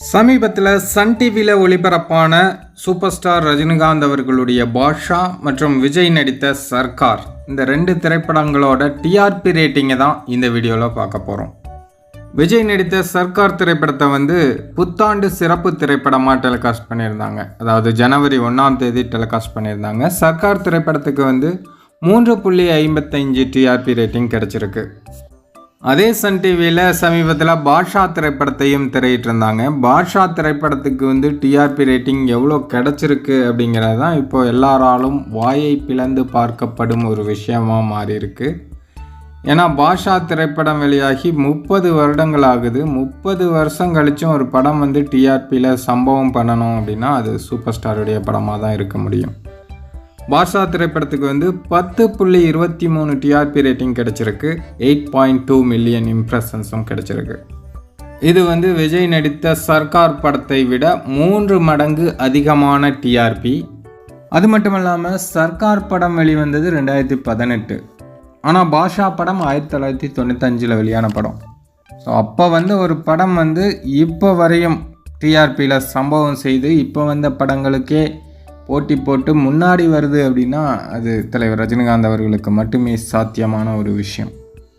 சமீபத்தில் சன் டிவியில் ஒளிபரப்பான சூப்பர் ஸ்டார் ரஜினிகாந்த் அவர்களுடைய பாஷா மற்றும் விஜய் நடித்த சர்க்கார். இந்த ரெண்டு திரைப்படங்களோட டிஆர்பி ரேட்டிங்கை தான் இந்த வீடியோவில் பார்க்க போகிறோம் விஜய் நடித்த சர்க்கார் திரைப்படத்தை வந்து புத்தாண்டு சிறப்பு திரைப்படமாக டெலிகாஸ்ட் பண்ணியிருந்தாங்க. அதாவது ஜனவரி ஒன்றாம் தேதி டெலிகாஸ்ட் பண்ணியிருந்தாங்க. சர்க்கார் திரைப்படத்துக்கு வந்து மூன்று புள்ளி ஐம்பத்தஞ்சு டிஆர்பி ரேட்டிங் கிடச்சிருக்கு. அதே சன் டிவியில் சமீபத்தில் பாஷா திரைப்படத்தையும் திரையிட்டிருந்தாங்க. பாஷா திரைப்படத்துக்கு வந்து டிஆர்பி ரேட்டிங் எவ்வளோ கிடச்சிருக்கு அப்படிங்கிறது தான் இப்போது எல்லாராலும் வாயை பிளந்து பார்க்கப்படும் ஒரு விஷயமாக மாறியிருக்கு. ஏன்னா பாஷா திரைப்படம் வெளியாகி முப்பது வருடங்கள் ஆகுது. முப்பது வருஷம் கழிச்சும் ஒரு படம் வந்து டிஆர்பியில் சம்பவம் பண்ணணும் அப்படின்னா அது சூப்பர் ஸ்டாருடைய படமாக தான் இருக்க முடியும். பாஷா திரைப்படத்துக்கு வந்து பத்து புள்ளி இருபத்தி மூணு டிஆர்பி ரேட்டிங் கிடச்சிருக்கு. எயிட் பாயிண்ட் டூ மில்லியன் இம்ப்ரெஷன்ஸும் கிடச்சிருக்கு. இது வந்து விஜய் நடித்த சர்க்கார் படத்தை விட மூன்று மடங்கு அதிகமான டிஆர்பி அது மட்டும் இல்லாமல் சர்க்கார் படம் வெளிவந்தது ரெண்டாயிரத்தி பதினெட்டு. ஆனால் பாஷா படம் ஆயிரத்தி தொள்ளாயிரத்தி தொண்ணூத்தஞ்சில் வெளியான படம். ஸோ அப்போ வந்து ஒரு படம் வந்து இப்போ வரையும் டிஆர்பியில் சம்பவம் செய்து இப்போ வந்த படங்களுக்கே போட்டி போட்டு முன்னாடி வருது அப்படின்னா அது தலைவர் ரஜினிகாந்த் அவர்களுக்கு மட்டுமே சாத்தியமான ஒரு விஷயம்.